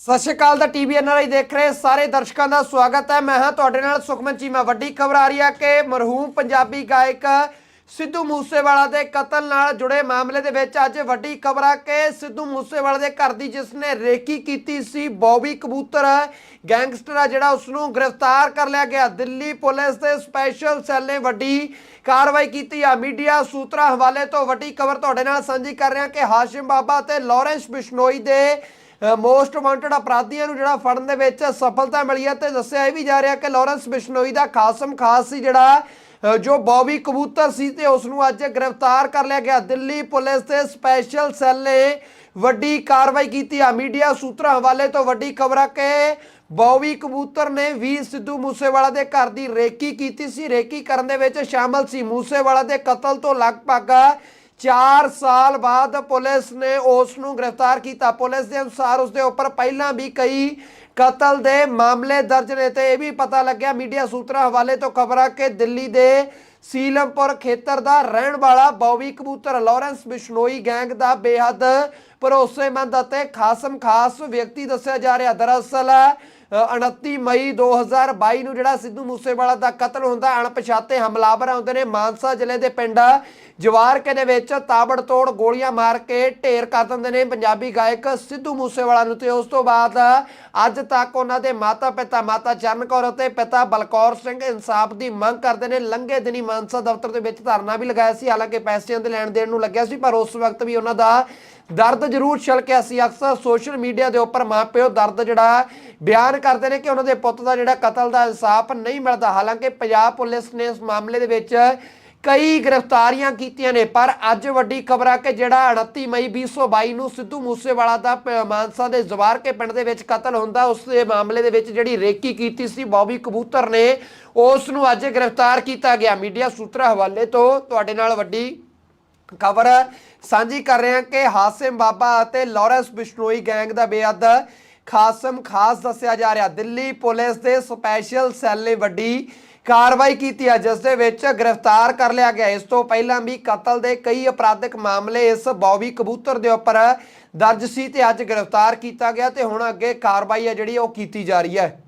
ਸਤਿ ਸ਼੍ਰੀ ਅਕਾਲ ਦਾ TV NRI ਦੇਖ ਰਹੇ ਸਾਰੇ ਦਰਸ਼ਕਾਂ ਦਾ ਸਵਾਗਤ ਹੈ। ਮੈਂ ਹਾਂ ਤੁਹਾਡੇ ਨਾਲ ਸੁਖਮਨ ਚੀਮਾ ਵੱਡੀ ਖਬਰ ਆ ਰਹੀ ਹੈ ਕਿ ਮਰਹੂਮ ਪੰਜਾਬੀ ਗਾਇਕ ਸਿੱਧੂ ਮੂਸੇਵਾਲਾ ਦੇ ਕਤਲ ਨਾਲ ਜੁੜੇ ਮਾਮਲੇ ਦੇ ਵਿੱਚ ਅੱਜ ਵੱਡੀ ਖਬਰ ਆ ਕਿ ਸਿੱਧੂ ਮੂਸੇਵਾਲਾ ਦੇ ਘਰ ਦੀ ਜਿਸ ਨੇ ਰੇਕੀ ਕੀਤੀ ਸੀ, ਬੌਬੀ ਕਬੂਤਰ, ਗੈਂਗਸਟਰ ਆ ਜਿਹੜਾ ਉਸ ਨੂੰ ਗ੍ਰਿਫਤਾਰ ਕਰ ਲਿਆ ਗਿਆ। ਦਿੱਲੀ ਪੁਲਿਸ ਦੇ ਸਪੈਸ਼ਲ ਸੈੱਲ ਨੇ ਵੱਡੀ ਕਾਰਵਾਈ ਕੀਤੀ ਆ। ਮੀਡੀਆ ਸੂਤਰਾਂ ਹਵਾਲੇ ਤੋਂ ਵੱਡੀ ਖਬਰ ਤੁਹਾਡੇ ਨਾਲ ਸਾਂਝੀ ਕਰ ਰਿਹਾ ਕਿ ਹਾਸ਼ਿਮ ਬਾਬਾ ਤੇ ਲਾਰੈਂਸ ਬਿਸ਼ਨੋਈ ਦੇ ਮੋਸਟ ਵਾਂਟਡ ਅਪਰਾਧੀਆਂ ਨੂੰ ਜਿਹੜਾ ਫੜਨ ਦੇ ਵਿੱਚ ਸਫਲਤਾ ਮਿਲੀ ਹੈ ਤੇ ਦੱਸਿਆ ਇਹ ਵੀ ਜਾ ਰਿਹਾ ਕਿ ਲਾਰੈਂਸ ਬਿਸ਼ਨੋਈ ਦਾ ਖਾਸਮ ਖਾਸ ਸੀ ਜਿਹੜਾ ਜੋ ਬੌਬੀ ਕਬੂਤਰ ਸੀ ਤੇ ਉਸ ਨੂੰ ਅੱਜ ਗ੍ਰਿਫਤਾਰ ਕਰ ਲਿਆ ਗਿਆ। ਦਿੱਲੀ ਪੁਲਿਸ ਦੇ ਸਪੈਸ਼ਲ ਸੈੱਲ ਨੇ ਵੱਡੀ ਕਾਰਵਾਈ ਕੀਤੀ ਆ। ਮੀਡੀਆ ਸੂਤਰਾਂ ਹਵਾਲੇ ਤੋਂ ਵੱਡੀ ਖਬਰ ਆ ਕਿ ਬੌਬੀ ਕਬੂਤਰ ਨੇ ਵੀ ਸਿੱਧੂ ਮੂਸੇਵਾਲਾ ਦੇ ਘਰ ਦੀ ਰੇਕੀ ਕੀਤੀ ਸੀ। ਰੇਕੀ ਕਰਨ ਦੇ ਵਿੱਚ ਸ਼ਾਮਲ ਸੀ। ਮੂਸੇਵਾਲਾ ਦੇ ਕਤਲ ਤੋਂ ਲਗਭਗ 4 ਸਾਲ ਬਾਅਦ ਪੁਲਿਸ ਨੇ ਉਸ ਨੂੰ ਗ੍ਰਿਫਤਾਰ ਕੀਤਾ। ਪੁਲਿਸ ਦੇ ਅਨੁਸਾਰ ਉਸ ਦੇ ਉੱਪਰ ਪਹਿਲਾਂ ਵੀ ਕਈ ਕਤਲ ਦੇ ਮਾਮਲੇ ਦਰਜ ਨੇ ਤੇ ਇਹ ਵੀ ਪਤਾ ਲੱਗਿਆ ਮੀਡੀਆ ਸੂਤਰਾਂ ਹਵਾਲੇ ਤੋਂ ਖਬਰਾਂ ਕਿ ਦਿੱਲੀ ਦੇ ਸੀਲਮਪੁਰ ਖੇਤਰ ਦਾ ਰਹਿਣ ਵਾਲਾ ਬੌਬੀ ਕਬੂਤਰ ਲਾਰੈਂਸ ਬਿਸ਼ਨੋਈ ਗੈਂਗ ਦਾ ਬੇਹੱਦ ਭਰੋਸੇਮੰਦ ਅਤੇ ਖਾਸਮ ਖਾਸ ਵਿਅਕਤੀ ਦੱਸਿਆ ਜਾ ਰਿਹਾ। ਦਰਅਸਲ ਅ, 29 ਮਈ 2022 ਨੂੰ ਜਿਹੜਾ ਸਿੱਧੂ ਮੂਸੇਵਾਲਾ ਦਾ ਕਤਲ ਹੁੰਦਾ ਅਣਪਛਾਤੇ ਹਮਲਾਵਰ ਆਉਂਦੇ ਨੇ। ਮਾਨਸਾ ਜ਼ਿਲ੍ਹੇ ਦੇ ਪਿੰਡ ਜਵਾਰਕੇ ਦੇ ਵਿੱਚ ਤਾਬੜਤੋੜ ਗੋਲੀਆਂ ਮਾਰ ਕੇ ਢੇਰ ਕਰ ਦਿੰਦੇ ਨੇ ਪੰਜਾਬੀ ਗਾਇਕ ਸਿੱਧੂ ਮੂਸੇਵਾਲਾ ਨੂੰ ਤੇ ਉਸ ਤੋਂ ਬਾਅਦ ਅੱਜ ਤੱਕ ਉਹਨਾਂ ਦੇ ਮਾਤਾ ਪਿਤਾ, ਮਾਤਾ ਚਰਨ ਕੌਰ ਅਤੇ ਪਿਤਾ ਬਲਕੌਰ ਸਿੰਘ ਇਨਸਾਫ ਦੀ ਮੰਗ ਕਰਦੇ ਨੇ। ਲੰਘੇ ਦਿਨੀ ਮਾਨਸਾ ਦਫ਼ਤਰ ਦੇ ਵਿੱਚ ਧਰਨਾ ਵੀ ਲਗਾਇਆ ਸੀ। ਹਾਲਾਂਕਿ ਪੈਸਿਆਂ ਦੇ ਲੈਣ ਦੇਣ ਨੂੰ ਲੱਗਿਆ ਸੀ, ਪਰ ਉਸ ਵਕਤ ਵੀ ਉਹਨਾਂ ਦਾ ਦਰਦ ਜ਼ਰੂਰ ਛਲਕਿਆ ਸੀ। ਅਕਸਰ ਸੋਸ਼ਲ ਮੀਡੀਆ ਦੇ ਉੱਪਰ ਮਾਪਿਓ ਦਰਦ ਜਿਹੜਾ ਬਿਆਨ ਕਰਦੇ ਨੇ ਕਿ ਉਹਨਾਂ ਦੇ ਪੁੱਤ ਦਾ ਜਿਹੜਾ ਕਤਲ ਦਾ ਇਨਸਾਫ ਨਹੀਂ ਮਿਲਦਾ। ਹਾਲਾਂਕਿ ਪੰਜਾਬ ਪੁਲਿਸ ਨੇ ਇਸ ਮਾਮਲੇ ਦੇ ਵਿੱਚ ਕਈ ਗ੍ਰਿਫਤਾਰੀਆਂ ਕੀਤੀਆਂ ਨੇ, ਪਰ ਅੱਜ ਵੱਡੀ ਖਬਰ ਆ ਕਿ ਜਿਹੜਾ 29 ਮਈ 2022 ਨੂੰ ਸਿੱਧੂ ਮੂਸੇਵਾਲਾ ਦਾ ਪ- ਮਾਨਸਾ ਦੇ ਜ਼ਵਾਰਕੇ ਪਿੰਡ ਦੇ ਵਿੱਚ ਕਤਲ ਹੁੰਦਾ, ਉਸ ਦੇ ਮਾਮਲੇ ਦੇ ਵਿੱਚ ਜਿਹੜੀ ਰੇਕੀ ਕੀਤੀ ਸੀ ਬੌਬੀ ਕਬੂਤਰ ਨੇ, ਉਸ ਨੂੰ ਅੱਜ ਗ੍ਰਿਫਤਾਰ ਕੀਤਾ ਗਿਆ। ਮੀਡੀਆ ਸੂਤਰਾਂ ਹਵਾਲੇ ਤੋਂ ਤੁਹਾਡੇ ਨਾਲ ਵੱਡੀ ਖਬਰ ਸਾਂਝੀ ਕਰ ਰਹੇ ਹਾਂ ਕਿ ਹਾਸਿਮ ਬਾਬਾ ਅਤੇ ਲਾਰੈਂਸ ਬਿਸ਼ਨੋਈ ਗੈਂਗ ਦਾ ਬੇਅਦ ਖਾਸਮ ਖਾਸ ਦੱਸਿਆ ਜਾ ਰਿਹਾ। ਦਿੱਲੀ ਪੁਲਿਸ ਦੇ ਸਪੈਸ਼ਲ ਸੈੱਲ ਨੇ ਵੱਡੀ ਕਾਰਵਾਈ ਕੀਤੀ ਹੈ ਜਿਸ ਦੇ ਵਿੱਚ ਗ੍ਰਿਫਤਾਰ ਕਰ ਲਿਆ ਗਿਆ। ਇਸ ਤੋਂ ਪਹਿਲਾਂ ਵੀ ਕਤਲ ਦੇ ਕਈ ਅਪਰਾਧਿਕ ਮਾਮਲੇ ਇਸ ਬੌਬੀ ਕਬੂਤਰ ਦੇ ਉੱਪਰ ਦਰਜ ਸੀ ਤੇ ਅੱਜ ਗ੍ਰਿਫਤਾਰ ਕੀਤਾ ਗਿਆ ਤੇ ਹੁਣ ਅੱਗੇ ਕਾਰਵਾਈ ਹੈ ਜਿਹੜੀ ਉਹ ਕੀਤੀ ਜਾ ਰਹੀ ਹੈ।